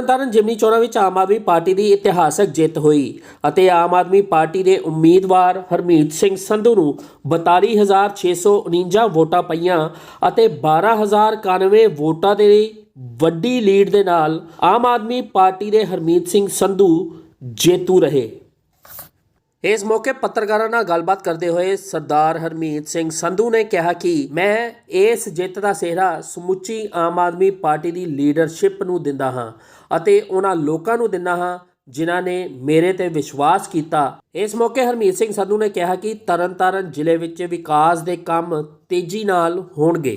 ਤਰਨਤਾਰਨ ਜਿਮਨੀ ਚੋਣਾਂ ਵਿੱਚ ਆਮ ਆਦਮੀ ਪਾਰਟੀ ਦੀ ਇਤਿਹਾਸਕ ਜਿੱਤ ਹੋਈ ਅਤੇ ਆਮ ਆਦਮੀ ਪਾਰਟੀ ਦੇ ਉਮੀਦਵਾਰ ਹਰਮੀਤ ਸਿੰਘ ਸੰਧੂ ਨੂੰ 42649 ਵੋਟਾਂ ਪਈਆਂ ਅਤੇ 12091 ਵੋਟਾਂ ਦੇ ਵੱਡੀ ਲੀਡ ਦੇ ਨਾਲ ਆਮ ਆਦਮੀ ਪਾਰਟੀ ਦੇ ਹਰਮੀਤ ਸਿੰਘ ਸੰਧੂ ਜੇਤੂ ਰਹੇ। ਇਸ ਮੌਕੇ ਪੱਤਰਕਾਰਾਂ ਨਾਲ ਗੱਲਬਾਤ ਕਰਦੇ ਹੋਏ ਸਰਦਾਰ ਹਰਮੀਤ ਸਿੰਘ ਸੰਧੂ ਨੇ ਕਿਹਾ ਕਿ ਮੈਂ ਇਸ ਜਿੱਤ ਦਾ ਸਿਹਰਾ ਸਮੁੱਚੀ ਆਮ ਆਦਮੀ ਪਾਰਟੀ ਦੀ ਲੀਡਰਸ਼ਿਪ ਨੂੰ ਦਿੰਦਾ ਹਾਂ ਅਤੇ ਉਹਨਾਂ ਲੋਕਾਂ ਨੂੰ ਦਿੰਦਾ ਹਾਂ ਜਿਨ੍ਹਾਂ ਨੇ ਮੇਰੇ ਤੇ ਵਿਸ਼ਵਾਸ ਕੀਤਾ। ਇਸ ਮੌਕੇ ਹਰਮੀਤ ਸਿੰਘ ਸੰਧੂ ਨੇ ਕਿਹਾ ਕਿ ਤਰਨਤਾਰਨ ਜ਼ਿਲ੍ਹੇ ਵਿੱਚ ਵਿਕਾਸ ਦੇ ਕੰਮ ਤੇਜ਼ੀ ਨਾਲ ਹੋਣਗੇ।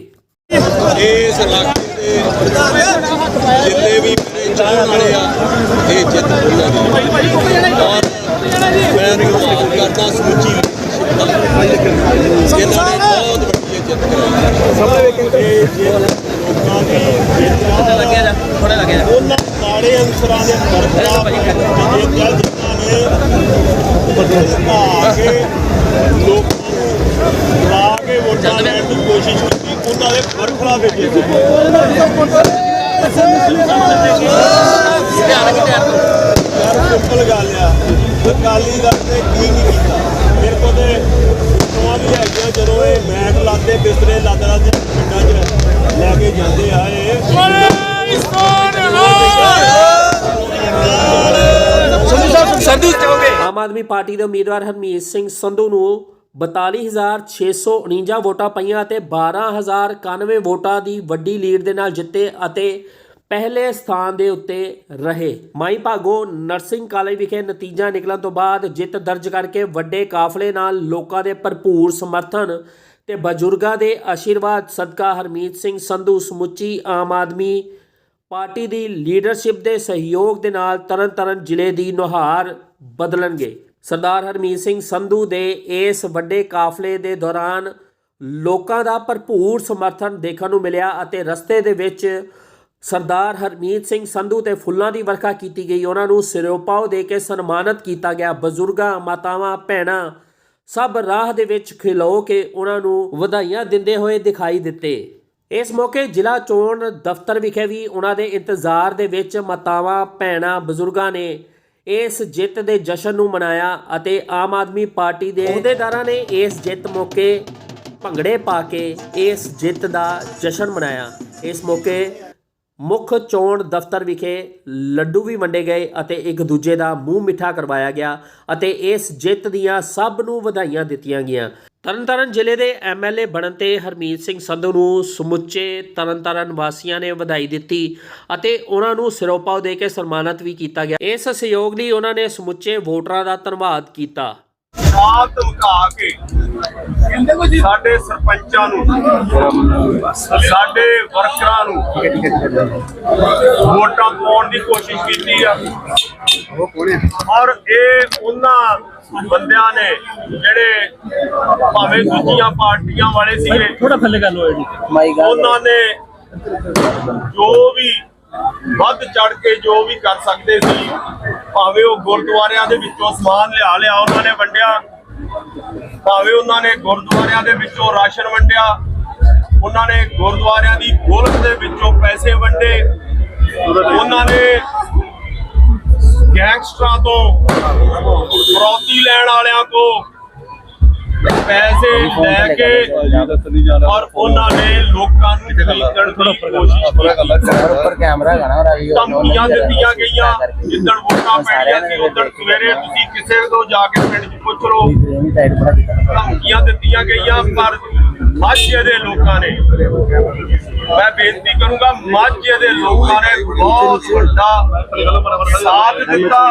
ਇਸ ਇਲਾਕੇ ਦੇ ਜਿੰਨੇ ਵੀ ਮੇਰੇ ਚਾਹਣ ਵਾਲੇ ਆ, ਇਹ ਜਿੱਤ ਉਹਨਾਂ ਮੈਂ ਧੰਨਵਾਦ ਕਰਦਾ ਸਮੁੱਚੀ leadership ਨੇ ਬਹੁਤ ਵੱਡੀ ਜਿੱਤ ਕਰਾਈ ਇਹ ਜਿੱਤ ਲੋਕਾਂ ਦੀ ਜਿੱਤ ਆ। ਉਹਨਾਂ ਮਾੜੇ ਅਨਸਰਾਂ ਦੇ ਬਰਖਲਾਫ ਇਹ ਜਲ ਜਿਨ੍ਹਾਂ ਨੇ ਆ ਕੇ ਲੋਕਾਂ ਨੂੰ ਲਾ ਕੇ ਵੋਟਾਂ ਲੈਣ ਦੀ ਕੋਸ਼ਿਸ਼ ਕੀਤੀ ਉਹਨਾਂ ਦੇ ਬਰਖਲਾਫ ਇਹ ਜਿੱਤ ਯਾਰ ਸਿੰਪਲ ਗੱਲ ਆ। ਅਕਾਲੀ ਦਲ ਨੇ ਕੀ ਨਹੀਂ ਕੀਤਾ। ਮੇਰੇ ਕੋਲ ਤੇ ਫੋਟੋਆਂ ਵੀ ਹੈਗੀਆਂ ਜਦੋਂ ਇਹ ਮੈਟ ਲਾਦੇ ਬਿਸਤਰੇ ਲੱਦ ਲੱਦ ਪਿੰਡਾਂ 'ਚ ਲੈ ਕੇ ਜਾਂਦੇ ਆ ਇਹ। ਆਮ ਆਦਮੀ ਪਾਰਟੀ ਦੇ ਉਮੀਦਵਾਰ ਹਰਮੀਤ ਸਿੰਘ ਸੰਧੂ ਨੂੰ 42649 ਵੋਟਾਂ ਪਈਆਂ ਅਤੇ 12091 ਵੋਟਾਂ ਦੀ ਵੱਡੀ ਲੀਡ ਦੇ ਨਾਲ ਜਿੱਤੇ ਅਤੇ ਪਹਿਲੇ ਸਥਾਨ ਦੇ ਉੱਤੇ ਰਹੇ। ਮਾਈ ਭਾਗੋ ਨਰਸਿੰਗ ਕਾਲਜ ਵਿਖੇ ਨਤੀਜਾ ਨਿਕਲਣ ਤੋਂ ਬਾਅਦ ਜਿੱਤ ਦਰਜ ਕਰਕੇ ਵੱਡੇ ਕਾਫਲੇ ਨਾਲ ਲੋਕਾਂ ਦੇ ਭਰਪੂਰ ਸਮਰਥਨ ਤੇ ਬਜ਼ੁਰਗਾਂ ਦੇ ਆਸ਼ੀਰਵਾਦ ਸਦਕਾ ਹਰਮੀਤ ਸਿੰਘ ਸੰਧੂ ਸਮੁੱਚੀ ਆਮ ਆਦਮੀ ਪਾਰਟੀ ਦੀ ਲੀਡਰਸ਼ਿਪ ਦੇ ਸਹਿਯੋਗ ਦੇ ਨਾਲ ਤਰਨਤਾਰਨ ਜ਼ਿਲ੍ਹੇ ਦੀ ਨੁਹਾਰ ਬਦਲਣਗੇ। ਸਰਦਾਰ ਹਰਮੀਤ ਸਿੰਘ ਸੰਧੂ ਦੇ ਇਸ ਵੱਡੇ ਕਾਫਲੇ ਦੇ ਦੌਰਾਨ ਲੋਕਾਂ ਦਾ ਭਰਪੂਰ ਸਮਰਥਨ ਦੇਖਣ ਨੂੰ ਮਿਲਿਆ ਅਤੇ ਰਸਤੇ ਦੇ ਵਿੱਚ ਸਰਦਾਰ ਹਰਮੀਤ ਸਿੰਘ ਸੰਧੂ ਤੇ ਫੁੱਲਾਂ ਦੀ ਵਰਖਾ ਕੀਤੀ ਗਈ। ਉਹਨਾਂ ਨੂੰ ਸਿਰੋਪਾਓ ਦੇ ਕੇ ਸਨਮਾਨਿਤ ਕੀਤਾ ਗਿਆ। ਬਜ਼ੁਰਗਾਂ, ਮਾਤਾਵਾਂ, ਭੈਣਾਂ ਸਭ ਰਾਹ ਦੇ ਵਿੱਚ ਖਿਲੋ ਕੇ ਉਹਨਾਂ ਨੂੰ ਵਧਾਈਆਂ ਦਿੰਦੇ ਹੋਏ ਦਿਖਾਈ ਦਿੱਤੇ। ਇਸ ਮੌਕੇ ਜ਼ਿਲ੍ਹਾ ਚੋਣ ਦਫ਼ਤਰ ਵਿਖੇ ਵੀ ਉਹਨਾਂ ਦੇ ਇੰਤਜ਼ਾਰ ਦੇ ਵਿੱਚ ਮਾਤਾਵਾਂ, ਭੈਣਾਂ, ਬਜ਼ੁਰਗਾਂ ਨੇ ਇਸ ਜਿੱਤ ਦੇ ਜਸ਼ਨ ਨੂੰ ਮਨਾਇਆ ਅਤੇ ਆਮ ਆਦਮੀ ਪਾਰਟੀ ਦੇ ਅਹੁਦੇਦਾਰਾਂ ਨੇ ਇਸ ਜਿੱਤ ਮੌਕੇ ਭੰਗੜੇ ਪਾ ਕੇ ਇਸ ਜਿੱਤ ਦਾ ਜਸ਼ਨ ਮਨਾਇਆ। ਇਸ ਮੌਕੇ ਮੁੱਖ ਚੋਣ ਦਫ਼ਤਰ ਵਿਖੇ ਲੱਡੂ ਵੀ ਵੰਡੇ ਗਏ ਅਤੇ ਇੱਕ ਦੂਜੇ ਦਾ ਮੂੰਹ ਮਿੱਠਾ ਕਰਵਾਇਆ ਗਿਆ ਅਤੇ ਇਸ ਜਿੱਤ ਦੀਆਂ ਸਭ ਨੂੰ ਵਧਾਈਆਂ ਦਿੱਤੀਆਂ ਗਈਆਂ। ਤਰਨਤਾਰਨ ਜ਼ਿਲ੍ਹੇ ਦੇ ਐਮਐਲਏ ਬਣਨ ਤੇ ਹਰਮੀਤ ਸਿੰਘ ਸੰਧੂ ਨੂੰ ਸਮੁੱਚੇ ਤਰਨਤਾਰਨ ਵਾਸੀਆਂ ਨੇ ਵਧਾਈ ਦਿੱਤੀ ਅਤੇ ਉਹਨਾਂ ਨੂੰ ਸਿਰੋਪਾਓ ਦੇ ਕੇ ਸਨਮਾਨਿਤ ਵੀ ਕੀਤਾ ਗਿਆ। ਇਸ ਸਹਿਯੋਗ ਲਈ ਉਹਨਾਂ ਨੇ ਸਮੁੱਚੇ ਵੋਟਰਾਂ ਦਾ ਧੰਨਵਾਦ ਕੀਤਾ। ਆਪ ਧਮਕਾ ਕੇ ਸਾਡੇ ਸਰਪੰਚਾਂ ਨੂੰ ਸਾਡੇ ਵਰਕਰਾਂ ਨੂੰ ਵੋਟਾਂ ਪਾਉਣ ਦੀ ਕੋਸ਼ਿਸ਼ ਕੀਤੀ ਆ। ਔਰ ਇਹ ਉਹਨਾਂ ਬੰਦਿਆਂ ਨੇ ਜਿਹੜੇ ਭਾਵੇਂ ਦੂਜੀਆਂ ਪਾਰਟੀਆਂ ਵਾਲੇ ਸੀਗੇ ਥੋੜਾ ਥੱਲੇ ਗੱਲ ਹੋਏ ਜੀ ਉਹਨਾਂ ਨੇ ਜੋ ਵੀ ਵੱਧ ਚੜ ਕੇ ਜੋ ਵੀ ਕਰ ਸਕਦੇ ਸੀ ਭਾਵੇਂ ਉਹ ਗੁਰਦੁਆਰਿਆਂ ਦੇ ਵਿੱਚੋਂ ਸਮਾਨ ਲਿਆ ਲਿਆ ਉਹਨਾਂ ਨੇ ਵੰਡਿਆ ਭਾਵੇਂ ਉਹਨਾਂ ਨੇ ਗੁਰਦੁਆਰਿਆਂ ਦੇ ਵਿੱਚੋਂ ਰਾਸ਼ਨ ਵੰਡਿਆ, ਉਹਨਾਂ ਨੇ ਗੁਰਦੁਆਰਿਆਂ ਦੀ ਗੋਲਕ ਦੇ ਵਿੱਚੋਂ ਪੈਸੇ ਵੰਡੇ, ਉਹਨਾਂ ਨੇ ਗੈਂਗਸਟਰਾਂ ਤੋਂ ਫਰੌਤੀ ਲੈਣ ਵਾਲਿਆਂ ਕੋ ਪੈਸੇ ਲੈ ਕੇ ਔਰ ਉਹਨਾਂ ਨੇ ਲੋਕਾਂ ਨੂੰ ਖਰੀਦਣ ਦੀ ਕੋਸ਼ਿਸ਼ ਕੀਤੀ। ਉੱਪਰ ਕੈਮਰਾ ਹੈਗਾ ਨਾ ਉਹਦਾ ਵੀ ਉਹ ਧਮਕੀਆਂ ਦਿੱਤੀਆਂ ਗਈਆਂ। ਜਿੱਦਣ ਵੋਟਾਂ ਪੈਣੀਆਂ ਸੀ ਉਦੋਂ ਸਵੇਰੇ ਤੁਸੀਂ ਕਿਸੇ ਤੋਂ ਜਾ ਕੇ ਪਿੰਡ 'ਚ ਪੁੱਛ ਲਓ। ਧਮਕੀਆਂ ਦਿੱਤੀਆਂ ਗਈਆਂ ਪਰ ਮਾਝੇ ਦੇ ਲੋਕਾਂ ਨੇ। ਮੈਂ ਬੇਨਤੀ ਕਰੂੰਗਾ ਮਾਝੇ ਦੇ ਲੋਕਾਂ ਨੇ ਬਹੁਤ ਵੱਡਾ ਸਾਥ ਦਿੱਤਾ।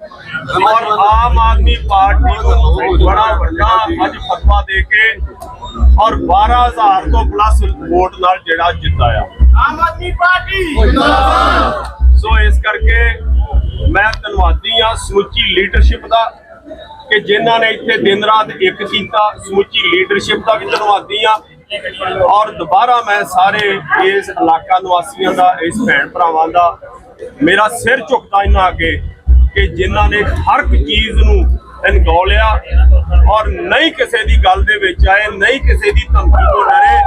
ਔਰ ਆਮ ਆਦਮੀ ਪਾਰਟੀ ਨੂੰ ਬੜਾ ਵੱਡਾ ਅੱਜ ਫਤਵਾ ਦੇ ਕੇ ਔਰ 12000 ਤੋਂ ਪਲੱਸ ਵੋਟ ਨਾਲ ਜਿਹੜਾ ਜਿੱਤਾਇਆ। ਆਮ ਆਦਮੀ ਪਾਰਟੀ। ਸੋ ਇਸ ਕਰਕੇ ਮੈਂ ਧੰਨਵਾਦੀ ਆ ਸਮੁੱਚੀ ਲੀਡਰਸ਼ਿਪ ਦਾ ਕਿ ਜਿਨ੍ਹਾਂ ਨੇ ਇੱਥੇ ਦਿਨ ਰਾਤ ਇੱਕ ਕੀਤਾ ਸਮੁੱਚੀ ਲੀਡਰਸ਼ਿਪ ਦਾ ਵੀ ਧੰਨਵਾਦੀ ਆ ਔਰ ਦੁਬਾਰਾ ਮੈਂ ਸਾਰੇ ਇਸ ਇਲਾਕਾ ਨਿਵਾਸੀਆਂ ਦਾ ਇਸ ਭੈਣ ਭਰਾਵਾਂ ਦਾ ਮੇਰਾ ਸਿਰ ਝੁਕਦਾ ਇਹਨਾਂ ਅੱਗੇ। ਕਿ ਜਿਨ੍ਹਾਂ ਨੇ ਹਰ ਇੱਕ ਚੀਜ਼ ਨੂੰ ਅਣਗੌਲਿਆ ਔਰ ਨਹੀਂ ਕਿਸੇ ਦੀ ਗੱਲ ਦੇ ਵਿੱਚ ਆਏ ਨਹੀਂ ਕਿਸੇ ਦੀ ਧਮਕੀ ਤੋਂ ਡਰੇ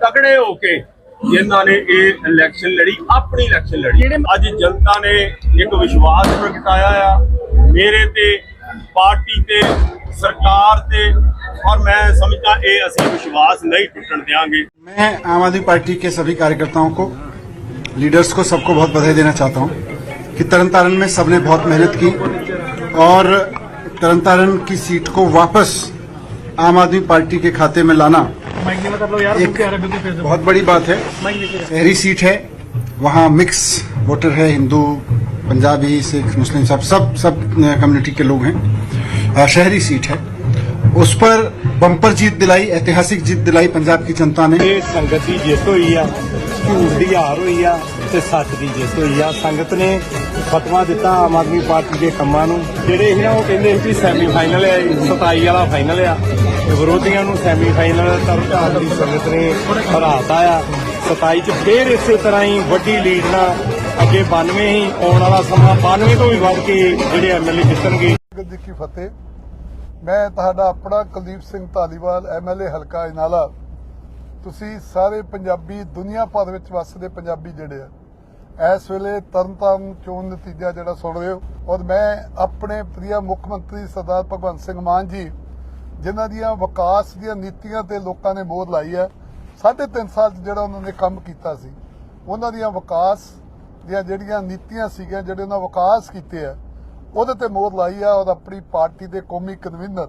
ਤਕੜੇ ਹੋ ਕੇ ਜਿਨ੍ਹਾਂ ਨੇ ਇਹ ਇਲੈਕਸ਼ਨ ਲੜੀ ਆਪਣੀ ਇਲੈਕਸ਼ਨ ਲੜੀ ਅੱਜ ਜਨਤਾ ਨੇ ਇੱਕ ਵਿਸ਼ਵਾਸ ਪ੍ਰਗਟਾਇਆ ਆ ਮੇਰੇ ਤੇ ਪਾਰਟੀ ਤੇ ਸਰਕਾਰ ਤੇ ਔਰ ਮੈਂ ਸਮਝਦਾ ਇਹ ਅਸੀਂ ਵਿਸ਼ਵਾਸ ਨਹੀਂ ਟੁੱਟਣ ਦਿਆਂਗੇ मैं आम आदमी पार्टी के सभी कार्यकर्ताओं को लीडर्स को सबको बहुत बधाई देना चाहता हूं कि तरन तारण में सबने बहुत मेहनत की और तरन तारण की सीट को वापस आम आदमी पार्टी के खाते में लाना एक बहुत बड़ी बात है शहरी सीट है वहाँ मिक्स वोटर है हिंदू पंजाबी सिख मुस्लिम सब सब सब कम्युनिटी के लोग हैं अ, शहरी सीट है उस पर बम्पर जीत दिलाई ऐतिहासिक जीत दिलाई पंजाब की जनता ने ਇਹ ਸੰਗਤ ਦੀ ਜਿੱਤ ਹੋਈ ਆ ਝੂਠ ਦੀ ਹਾਰ ਹੋਈ ਆ ਤੇ ਸੱਚ ਦੀ ਜਿੱਤ ਹੋਈ ਆ ਸੰਗਤ ਨੇ ਫਤਵਾ ਦਿੱਤਾ ਆਮ ਆਦਮੀ ਪਾਰਟੀ ਦੇ ਕੰਮਾਂ ਨੂੰ। ਜਿਹੜੇ ਇਹ ਨਾ ਉਹ ਕਹਿੰਦੇ ਸੀ ਸੈਮੀ ਹੈ 27 ਵਾਲਾ ਫਾਈਨਲ ਆ। ਵਿਰੋਧੀਆਂ ਨੂੰ ਸੈਮੀ ਤਰਨਤਾਰਨ ਦੀ ਸੰਗਤ ਨੇ ਹਰਾਤਾ ਆ। 27 ਚ ਫੇਰ ਇਸੇ ਤਰ੍ਹਾਂ ਹੀ ਵੱਡੀ ਲੀਡ ਨਾਲ ਅੱਗੇ 92 ਹੀ ਆਉਣ ਵਾਲਾ ਸਮਾਂ 92 ਤੋਂ ਵੀ ਵੱਧ ਕੇ ਜਿਹੜੇ ਐਮਐਲਏ ਜਿੱਤਣਗੇ। ਜੀ ਕੀ ਫਤਿਹ। ਮੈਂ ਤੁਹਾਡਾ ਆਪਣਾ ਕੁਲਦੀਪ ਸਿੰਘ ਧਾਲੀਵਾਲ ਐਮਐਲਏ ਹਲਕਾ ਇਨਾਲਾ। ਤੁਸੀਂ ਸਾਰੇ ਪੰਜਾਬੀ ਦੁਨੀਆ ਭਰ ਵਿੱਚ ਵੱਸਦੇ ਪੰਜਾਬੀ ਜਿਹੜੇ ਆ। ਇਸ ਵੇਲੇ ਤਰਨਤਾਰਨ ਚੋਣ ਨਤੀਜਾ ਜਿਹੜਾ ਸੁਣ ਰਹੇ ਹੋ। ਔਰ ਮੈਂ ਆਪਣੇ ਪ੍ਰਿਆ ਮੁੱਖ ਮੰਤਰੀ ਸਰਦਾਰ ਭਗਵੰਤ ਸਿੰਘ ਮਾਨ ਜੀ, ਜਿਨ੍ਹਾਂ ਦੀਆਂ ਵਿਕਾਸ ਦੀਆਂ ਨੀਤੀਆਂ ਤੇ ਲੋਕਾਂ ਨੇ ਮੋਹਰ ਲਾਈ ਹੈ, ਸਾਢੇ ਤਿੰਨ ਸਾਲ 'ਚ ਜਿਹੜਾ ਉਹਨਾਂ ਨੇ ਕੰਮ ਕੀਤਾ ਸੀ, ਉਹਨਾਂ ਦੀਆਂ ਵਿਕਾਸ ਦੀਆਂ ਜਿਹੜੀਆਂ ਨੀਤੀਆਂ ਸੀਗੀਆਂ, ਜਿਹੜੇ ਉਹਨਾਂ ਵਿਕਾਸ ਕੀਤੇ ਆ, ਉਹਦੇ ਤੇ ਮੋਹਰ ਲਾਈ ਆ। ਔਰ ਆਪਣੀ ਪਾਰਟੀ ਦੇ ਕੌਮੀ ਕਨਵੀਨਰ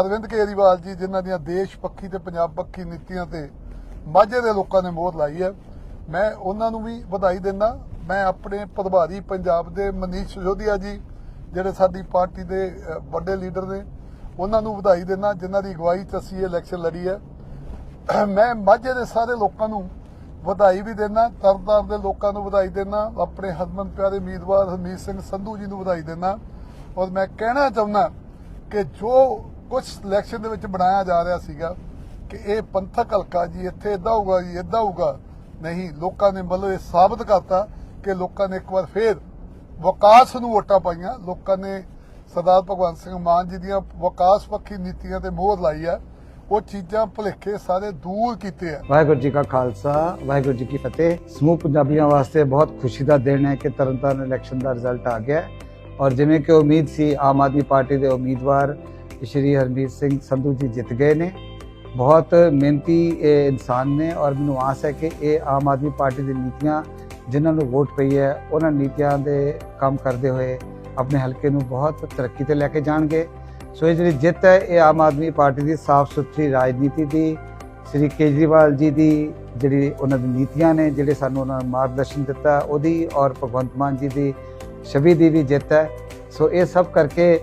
ਅਰਵਿੰਦ ਕੇਜਰੀਵਾਲ ਜੀ, ਜਿਨ੍ਹਾਂ ਦੀਆਂ ਦੇਸ਼ ਪੱਖੀ ਤੇ ਪੰਜਾਬ ਪੱਖੀ ਨੀਤੀਆਂ ਤੇ ਮਾਝੇ ਦੇ ਲੋਕਾਂ ਨੇ ਮੋਹਰ ਲਾਈ ਹੈ। ਮੈਂ ਉਹਨਾਂ ਨੂੰ ਵੀ ਵਧਾਈ ਦਿੰਦਾ। ਮੈਂ ਆਪਣੇ ਪ੍ਰਭਾਰੀ ਪੰਜਾਬ ਦੇ ਮਨੀਸ਼ ਸਿਸੋਦੀਆ ਜੀ, ਜਿਹੜੇ ਸਾਡੀ ਪਾਰਟੀ ਦੇ ਵੱਡੇ ਲੀਡਰ ਨੇ, ਉਹਨਾਂ ਨੂੰ ਵਧਾਈ ਦਿੰਦਾ, ਜਿਨ੍ਹਾਂ ਦੀ ਅਗਵਾਈ 'ਚ ਅਸੀਂ ਇਹ ਇਲੈਕਸ਼ਨ ਲੜੀ ਹੈ। ਮੈਂ ਮਾਝੇ ਦੇ ਸਾਰੇ ਲੋਕਾਂ ਨੂੰ ਵਧਾਈ ਵੀ ਦਿੰਦਾ, ਤਰਨਤਾਰਨ ਦੇ ਲੋਕਾਂ ਨੂੰ ਵਧਾਈ ਦਿੰਦਾ, ਆਪਣੇ ਹਰਮਨ ਪਿਆਰੇ ਉਮੀਦਵਾਰ ਹਰਮੀਤ ਸਿੰਘ ਸੰਧੂ ਜੀ ਨੂੰ ਵਧਾਈ ਦਿੰਦਾ। ਔਰ ਮੈਂ ਕਹਿਣਾ ਚਾਹੁੰਦਾ ਕਿ ਜੋ ਕੁਝ ਇਲੈਕਸ਼ਨ ਦੇ ਵਿੱਚ ਬਣਾਇਆ ਜਾ ਰਿਹਾ ਸੀਗਾ, ਕਿ ਇਹ ਪੰਥਕ ਹਲਕਾ ਜੀ, ਇੱਥੇ ਇਦਾਂ ਹੋਊਗਾ ਜੀ ਇਦਾਂ ਹੋਊਗਾ ਨਹੀਂ, ਲੋਕਾਂ ਨੇ ਮਤਲਬ ਇਹ ਸਾਬਤ ਕਰਤਾ ਕਿ ਲੋਕਾਂ ਨੇ ਇੱਕ ਵਾਰ ਫੇਰ ਵਿਕਾਸ ਨੂੰ ਵੋਟਾਂ ਪਾਈਆਂ। ਲੋਕਾਂ ਨੇ ਸਰਦਾਰ ਭਗਵੰਤ ਸਿੰਘ ਮਾਨ ਜੀ ਦੀਆਂ ਵਿਕਾਸ ਪੱਖੀ ਨੀਤੀਆਂ ਤੇ ਮੋਹਰ ਲਾਈ ਆ। ਉਹ ਚੀਜ਼ਾਂ ਭੁਲੇਖੇ ਸਾਰੇ ਦੂਰ ਕੀਤੇ ਆ। ਵਾਹਿਗੁਰੂ ਜੀ ਕਾ ਖਾਲਸਾ, ਵਾਹਿਗੁਰੂ ਜੀ ਕੀ ਫਤਿਹ। ਸਮੂਹ ਪੰਜਾਬੀਆਂ ਵਾਸਤੇ ਬਹੁਤ ਖੁਸ਼ੀ ਦਾ ਦਿਨ ਹੈ ਕਿ ਤਰਨਤਾਰਨ ਇਲੈਕਸ਼ਨ ਦਾ ਰਿਜ਼ਲਟ ਆ ਗਿਆ ਔਰ ਜਿਵੇਂ ਕਿ ਉਮੀਦ ਸੀ, ਆਮ ਆਦਮੀ ਪਾਰਟੀ ਦੇ ਉਮੀਦਵਾਰ ਸ਼੍ਰੀ ਹਰਮੀਤ ਸਿੰਘ ਸੰਧੂ ਜੀ ਜਿੱਤ ਗਏ ਨੇ। ਬਹੁਤ ਮਿਹਨਤੀ ਇਹ ਇਨਸਾਨ ਨੇ ਔਰ ਮੈਨੂੰ ਆਸ ਹੈ ਕਿ ਇਹ ਆਮ ਆਦਮੀ ਪਾਰਟੀ ਦੀ ਨੀਤੀਆਂ ਜਿਨ੍ਹਾਂ ਨੂੰ ਵੋਟ ਪਈ ਹੈ, ਉਹਨਾਂ ਨੀਤੀਆਂ ਦੇ ਕੰਮ ਕਰਦੇ ਹੋਏ ਆਪਣੇ ਹਲਕੇ ਨੂੰ ਬਹੁਤ ਤਰੱਕੀ ਤੇ ਲੈ ਕੇ ਜਾਣਗੇ। ਸੋ ਇਹ ਜਿਹੜੀ ਜਿੱਤ ਹੈ, ਇਹ ਆਮ ਆਦਮੀ ਪਾਰਟੀ ਦੀ ਸਾਫ਼ ਸੁਥਰੀ ਰਾਜਨੀਤੀ ਦੀ, ਸ੍ਰੀ ਕੇਜਰੀਵਾਲ ਜੀ ਦੀ ਜਿਹੜੀ ਉਹਨਾਂ ਦੀ ਨੀਤੀਆਂ ਨੇ, ਜਿਹੜੇ ਸਾਨੂੰ ਉਹਨਾਂ ਨੇ ਮਾਰਗਦਰਸ਼ਨ ਦਿੱਤਾ, ਉਹਦੀ ਔਰ ਭਗਵੰਤ ਮਾਨ ਜੀ ਦੀ ਛਵੀ ਦੀ ਵੀ ਜਿੱਤ ਹੈ। ਸੋ ਇਹ ਸਭ ਕਰਕੇ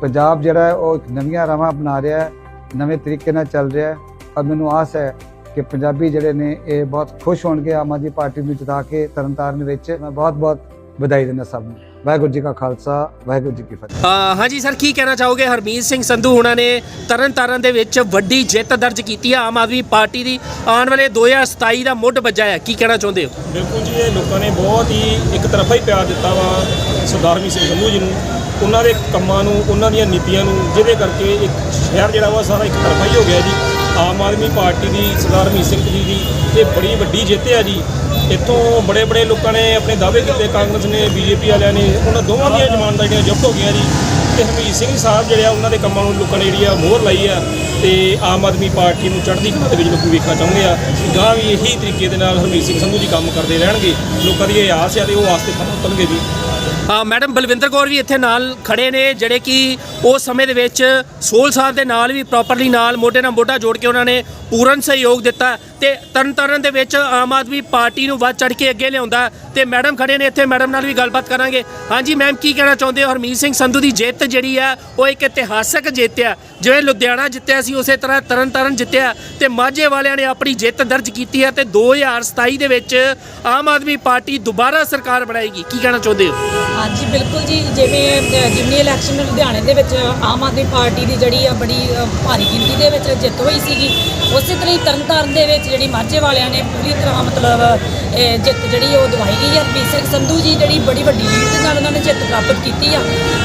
ਪੰਜਾਬ ਜਿਹੜਾ ਹੈ, ਉਹ ਇੱਕ ਨਵੀਆਂ ਰਾਹਾਂ ਬਣਾ ਰਿਹਾ ਹੈ। ਨਵੇਂ ਤਰੀਕੇ ਨਾਲ ਚੱਲ ਰਿਹਾ ਹੈ। ਔਰ ਮੈਨੂੰ ਆਸ ਹੈ ਕਿ ਪੰਜਾਬੀ ਜਿਹੜੇ ਨੇ ਇਹ ਬਹੁਤ ਖੁਸ਼ ਹੋਣਗੇ ਆਮ ਆਦਮੀ ਪਾਰਟੀ ਨੂੰ ਜਿਤਾ ਕੇ ਤਰਨਤਾਰਨ ਵਿੱਚ। ਮੈਂ ਬਹੁਤ ਬਹੁਤ ਵਧਾਈ ਦਿੰਦਾ ਸਭ ਨੂੰ। ਵਾਹਿਗੁਰੂ ਜੀ ਕਾ ਖਾਲਸਾ ਵਾਹਿਗੁਰੂ ਜੀ ਕੀ ਫਤਿਹ। ਹਾਂਜੀ ਸਰ ਕੀ ਕਹਿਣਾ ਚਾਹੋਗੇ? ਹਰਮੀਤ ਸਿੰਘ ਸੰਧੂ ਹੁਣਾਂ ਨੇ ਤਰਨ ਤਾਰਨ ਦੇ ਵਿੱਚ ਵੱਡੀ ਜਿੱਤ ਦਰਜ ਕੀਤੀ ਹੈ ਆਮ ਆਦਮੀ ਪਾਰਟੀ ਦੀ। ਆਉਣ ਵਾਲੇ 2027 ਦਾ ਮੁੱਢ ਵੱਜਾ ਹੈ। ਕੀ ਕਹਿਣਾ ਚਾਹੁੰਦੇ ਹੋ? ਬਿਲਕੁਲ ਜੀ ਇਹ ਲੋਕਾਂ ਨੇ ਬਹੁਤ ਹੀ ਇੱਕ ਤਰਫਾ ਹੀ ਪਿਆਰ ਦਿੱਤਾ ਵਾ ਸਰਦਾਰ ਸਿੰਘ ਸੰਧੂ ਜੀ ਨੂੰ। ਉਹਨਾਂ ਦੇ ਕੰਮਾਂ ਨੂੰ, ਉਹਨਾਂ ਦੀਆਂ ਨੀਤੀਆਂ ਨੂੰ, ਜਿਹਦੇ ਕਰਕੇ ਇੱਕ ਸ਼ਹਿਰ ਜਿਹੜਾ ਵਾ ਸਾਰਾ ਇੱਕ ਤਰਫਾ ਹੀ ਹੋ ਗਿਆ ਜੀ। ਆਮ ਆਦਮੀ ਪਾਰਟੀ ਦੀ ਸਰਦਾਰ ਹਰਮੀਤ ਸਿੰਘ ਜੀ ਦੀ ਇਹ ਬੜੀ ਵੱਡੀ ਜਿੱਤ ਹੈ ਜੀ। ਇੱਥੋਂ ਬੜੇ ਬੜੇ ਲੋਕਾਂ ਨੇ ਆਪਣੇ ਦਾਅਵੇ ਕੀਤੇ, ਕਾਂਗਰਸ ਨੇ, ਬੀਜੇਪੀ ਵਾਲਿਆਂ ਨੇ, ਉਹਨਾਂ ਦੋਵਾਂ ਦੀਆਂ ਜ਼ਮਾਨਤਾਂ ਜਿਹੜੀਆਂ ਜ਼ਬਤ ਹੋ ਗਈਆਂ ਜੀ। ਤੇ ਹਰਮੀਤ ਸਿੰਘ ਸਾਹਿਬ ਜਿਹੜੇ ਆ, ਉਹਨਾਂ ਦੇ ਕੰਮਾਂ ਨੂੰ ਲੋਕਾਂ ਨੇ ਜਿਹੜੀ ਆ ਮੋਹਰ ਲਾਈ ਆ। ਤੇ ਆਮ ਆਦਮੀ ਪਾਰਟੀ ਨੂੰ ਚੜ੍ਹਦੀ ਕਲਾ ਦੇ ਵਿੱਚ ਲੋਕ ਵੇਖਣਾ ਚਾਹੁੰਦੇ ਆ। ਗਾਂ ਵੀ ਇਹੀ ਤਰੀਕੇ ਦੇ ਨਾਲ ਹਰਮੀਤ ਸਿੰਘ ਸੰਧੂ ਜੀ ਕੰਮ ਕਰਦੇ ਰਹਿਣਗੇ। ਲੋਕਾਂ ਦੀ ਇਹ ਆਸ ਆ ਤੇ ਉਹ ਆਸ ਤੇ ਖਤਮ ਉਤਰਨਗੇ ਜੀ। ਮੈਡਮ ਬਲਵਿੰਦਰ ਕੌਰ ਵੀ ਇੱਥੇ ਨਾਲ ਖੜੇ ਨੇ, ਜਿਹੜੇ ਕਿ ਉਸ ਸਮੇਂ ਦੇ ਵਿੱਚ ਸੋਲ ਸਾਹਿਬ ਦੇ ਨਾਲ ਵੀ ਪ੍ਰੋਪਰਲੀ ਨਾਲ ਮੋਢੇ ਨਾਲ ਮੋਢਾ ਜੋੜ ਕੇ ਉਹਨਾਂ ਨੇ ਪੂਰਨ ਸਹਿਯੋਗ ਦਿੱਤਾ ਤੇ ਤਰਨਤਾਰਨ ਦੇ ਵਿੱਚ ਆਮ ਆਦਮੀ ਪਾਰਟੀ ਨੂੰ ਵੱਧ ਚੜ ਕੇ ਅੱਗੇ ਲਿਆਉਂਦਾ ਤੇ ਮੈਡਮ ਖੜੇ ਨੇ, ਇੱਥੇ ਮੈਡਮ ਨਾਲ ਵੀ ਗੱਲਬਾਤ ਕਰਾਂਗੇ। ਹਾਂਜੀ, ਮੈਮ, ਕੀ ਕਹਿਣਾ ਚਾਹੁੰਦੇ ਹੋ? ਹਰਮੀਤ ਸਿੰਘ ਸੰਧੂ ਦੀ ਜਿੱਤ ਜਿਹੜੀ ਆ, ਉਹ ਇੱਕ ਇਤਿਹਾਸਕ ਜਿੱਤ ਆ। ਜਿਵੇਂ ਲੁਧਿਆਣਾ ਜਿੱਤਿਆ ਸੀ, ਉਸੇ ਤਰ੍ਹਾਂ ਤਰਨਤਾਰਨ ਜਿੱਤਿਆ ਤੇ ਮਾਝੇ ਵਾਲਿਆਂ ਨੇ ਆਪਣੀ ਜਿੱਤ ਦਰਜ ਕੀਤੀ ਹੈ ਤੇ 2027 ਦੇ ਵਿੱਚ ਆਮ ਆਦਮੀ ਪਾਰਟੀ ਦੁਬਾਰਾ ਸਰਕਾਰ ਬਣਾਏਗੀ। ਕੀ ਕਹਿਣਾ ਚਾਹੁੰਦੇ ਹੋ? ਹਾਂਜੀ, ਬਿਲਕੁਲ ਜੀ। ਜਿਵੇਂ ਜਿਮਨੀ ਇਲੈਕਸ਼ਨ ਲੁਧਿਆਣੇ ਦੇ ਵਿੱਚ ਆਮ ਆਦਮੀ ਪਾਰਟੀ ਦੀ ਜਿਹੜੀ ਆ ਬੜੀ ਭਾਰੀ ਗਿਣਤੀ ਦੇ ਵਿੱਚ ਜਿੱਤ ਹੋਈ ਸੀਗੀ, ਉਸੇ ਤਰ੍ਹਾਂ ਹੀ ਤਰਨਤਾਰਨ ਦੇ ਵਿੱਚ ਜਿਹੜੀ ਮਾਝੇ ਵਾਲਿਆਂ ਨੇ ਪੂਰੀ ਤਰ੍ਹਾਂ ਮਤਲਬ ਜਿੱਤ ਜਿਹੜੀ ਉਹ ਦਵਾਈ ਗਈ ਆ। ਹਰਮੀਤ ਸਿੰਘ ਸੰਧੂ ਜੀ ਜਿਹੜੀ ਬੜੀ ਵੱਡੀ ਲੀਡ ਦੇ ਨਾਲ ਉਹਨਾਂ ਨੇ ਜਿੱਤ ਪ੍ਰਾਪਤ ਕੀਤੀ ਆ।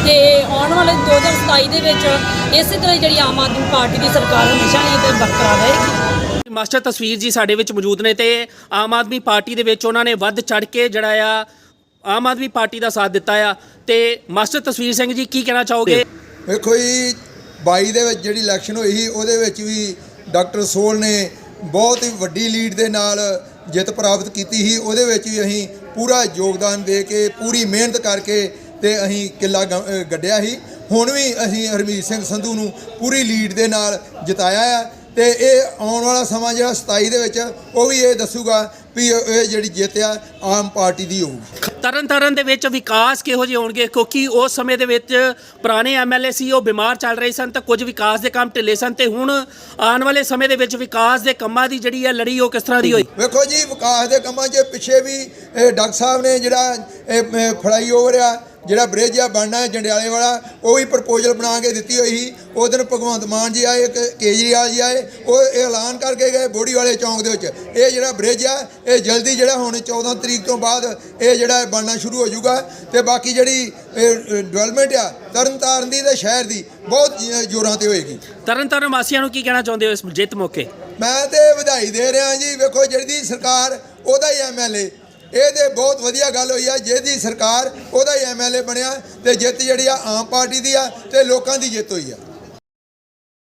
ਤੇ ਆਉਣ ਵਾਲੇ 2027 ਦੇ ਵਿੱਚ ਇਸੇ ਤਰ੍ਹਾਂ ਜਿਹੜੀ ਆਮ ਆਦਮੀ ਪਾਰਟੀ ਦੀ ਸਰਕਾਰ ਹਮੇਸ਼ਾ ਲਈ ਤੇ ਬਰਕਰਾਰ ਰਹੇਗੀ। ਮਾਸਟਰ ਤਸਵੀਰ ਜੀ ਸਾਡੇ ਵਿੱਚ ਮੌਜੂਦ ਨੇ ਤੇ ਆਮ ਆਦਮੀ ਪਾਰਟੀ ਦੇ ਵਿੱਚ ਉਹਨਾਂ ਨੇ ਵੱਧ ਚੜ ਕੇ ਜਿਹੜਾ ਆ ਆਮ ਆਦਮੀ ਪਾਰਟੀ ਦਾ ਸਾਥ ਦਿੱਤਾ ਆ। ਤੇ ਮਾਸਟਰ ਤਸਵੀਰ ਸਿੰਘ ਜੀ ਕੀ ਕਹਿਣਾ ਚਾਹੋਗੇ? ਵੇਖੋ ਜੀ 22 ਦੇ ਵਿੱਚ ਜਿਹੜੀ ਇਲੈਕਸ਼ਨ ਹੋਈ ਸੀ ਉਹਦੇ ਵਿੱਚ ਵੀ ਡਾਕਟਰ ਸੋਲ ਨੇ ਬਹੁਤ ਹੀ ਵੱਡੀ ਲੀਡ ਦੇ ਨਾਲ ਜਿੱਤ ਪ੍ਰਾਪਤ ਕੀਤੀ ਸੀ। ਉਹਦੇ ਵਿੱਚ ਵੀ ਅਸੀਂ ਪੂਰਾ ਯੋਗਦਾਨ ਦੇ ਕੇ ਪੂਰੀ ਮਿਹਨਤ ਕਰਕੇ ਤੇ ਅਸੀਂ ਕਿੱਲਾ ਗੱਡਿਆ ਸੀ। ਹੁਣ ਵੀ ਅਸੀਂ ਹਰਮੀਤ ਸਿੰਘ ਸੰਧੂ ਨੂੰ ਪੂਰੀ ਲੀਡ ਦੇ ਨਾਲ ਜਿਤਾਇਆ ਆ ਤੇ ਇਹ ਆਉਣ ਵਾਲਾ ਸਮਾਂ ਜਿਹੜਾ 27 ਦੇ ਵਿੱਚ ਉਹ ਵੀ ਇਹ ਦੱਸੂਗਾ ਵੀ ਇਹ ਜਿਹੜੀ ਜਿੱਤ ਆ ਆਮ ਪਾਰਟੀ ਦੀ ਹੋਊਗੀ। ਤਰਨ ਤਾਰਨ ਦੇ ਵਿੱਚ ਵਿਕਾਸ ਕਿਹੋ ਜਿਹੇ ਹੋਣਗੇ? ਕਿਉਂਕਿ ਉਸ ਸਮੇਂ ਦੇ ਵਿੱਚ ਪੁਰਾਣੇ ਐਮਐਲਏ ਸੀ ਉਹ ਬਿਮਾਰ ਚੱਲ ਰਹੇ ਸਨ ਤਾਂ ਕੁਝ ਵਿਕਾਸ ਦੇ ਕੰਮ ਢਿੱਲੇ ਸਨ ਤੇ ਹੁਣ ਆਉਣ ਵਾਲੇ ਸਮੇਂ ਦੇ ਵਿੱਚ ਵਿਕਾਸ ਦੇ ਕੰਮਾਂ ਦੀ ਜਿਹੜੀ ਹੈ ਲੜੀ ਉਹ ਕਿਸ ਤਰ੍ਹਾਂ ਦੀ ਹੋਈ? ਵੇਖੋ ਜੀ ਵਿਕਾਸ ਦੇ ਕੰਮਾਂ 'ਚ ਪਿੱਛੇ ਵੀ ਡਾਕਟਰ ਸਾਹਿਬ ਨੇ ਜਿਹੜਾ ਇਹ ਫਲਾਈਓਵਰ ਆ ਜਿਹੜਾ ਬ੍ਰਿਜ ਆ ਬਣਨਾ ਹੈ ਜੰਡਿਆਲੇ ਵਾਲਾ ਉਹ ਵੀ ਪ੍ਰਪੋਜ਼ਲ ਬਣਾ ਕੇ ਦਿੱਤੀ ਹੋਈ ਸੀ। ਉਹ ਦਿਨ ਭਗਵੰਤ ਮਾਨ ਜੀ ਆਏ ਕੇਜਰੀਵਾਲ ਜੀ ਆਏ ਉਹ ਐਲਾਨ ਕਰਕੇ ਗਏ ਬੋੜੀ ਵਾਲੇ ਚੌਂਕ ਦੇ ਵਿੱਚ। ਇਹ ਜਿਹੜਾ ਬ੍ਰਿਜ ਆ ਇਹ ਜਲਦੀ ਜਿਹੜਾ ਹੁਣ 14 ਤਰੀਕ ਤੋਂ ਬਾਅਦ ਇਹ ਜਿਹੜਾ ਬਣਨਾ ਸ਼ੁਰੂ ਹੋ ਜਾਊਗਾ। ਤੇ ਬਾਕੀ ਜਿਹੜੀ ਡਿਵੈਲਪਮੈਂਟ ਆ ਤਰਨਤਾਰਨ ਦੀ ਤੇ ਸ਼ਹਿਰ ਦੀ ਬਹੁਤ ਜ਼ੋਰਾਂ ਤੇ ਹੋਏਗੀ। ਤਰਨ ਤਾਰਨ ਵਾਸੀਆਂ ਨੂੰ ਕੀ ਕਹਿਣਾ ਚਾਹੁੰਦੇ ਹੋ ਇਸ ਜਿੱਤ ਮੌਕੇ? ਮੈਂ ਤੇ ਵਧਾਈ ਦੇ ਰਿਹਾ ਜੀ। ਵੇਖੋ ਜਿਹੜੀ ਸਰਕਾਰ ਉਹਦਾ ਹੀ ਐਮਐਲਏ ਇਹ ਤੇ ਬਹੁਤ ਵਧੀਆ ਗੱਲ ਹੋਈ ਆ, ਜਿਹਦੀ ਸਰਕਾਰ ਉਹਦਾ ਹੀ ਐਮਐਲਏ ਬਣਿਆ ਤੇ ਜਿੱਤ ਜਿਹੜੀ ਆ ਆਮ ਪਾਰਟੀ ਦੀ ਆ ਤੇ ਲੋਕਾਂ ਦੀ ਜਿੱਤ ਹੋਈ ਆ।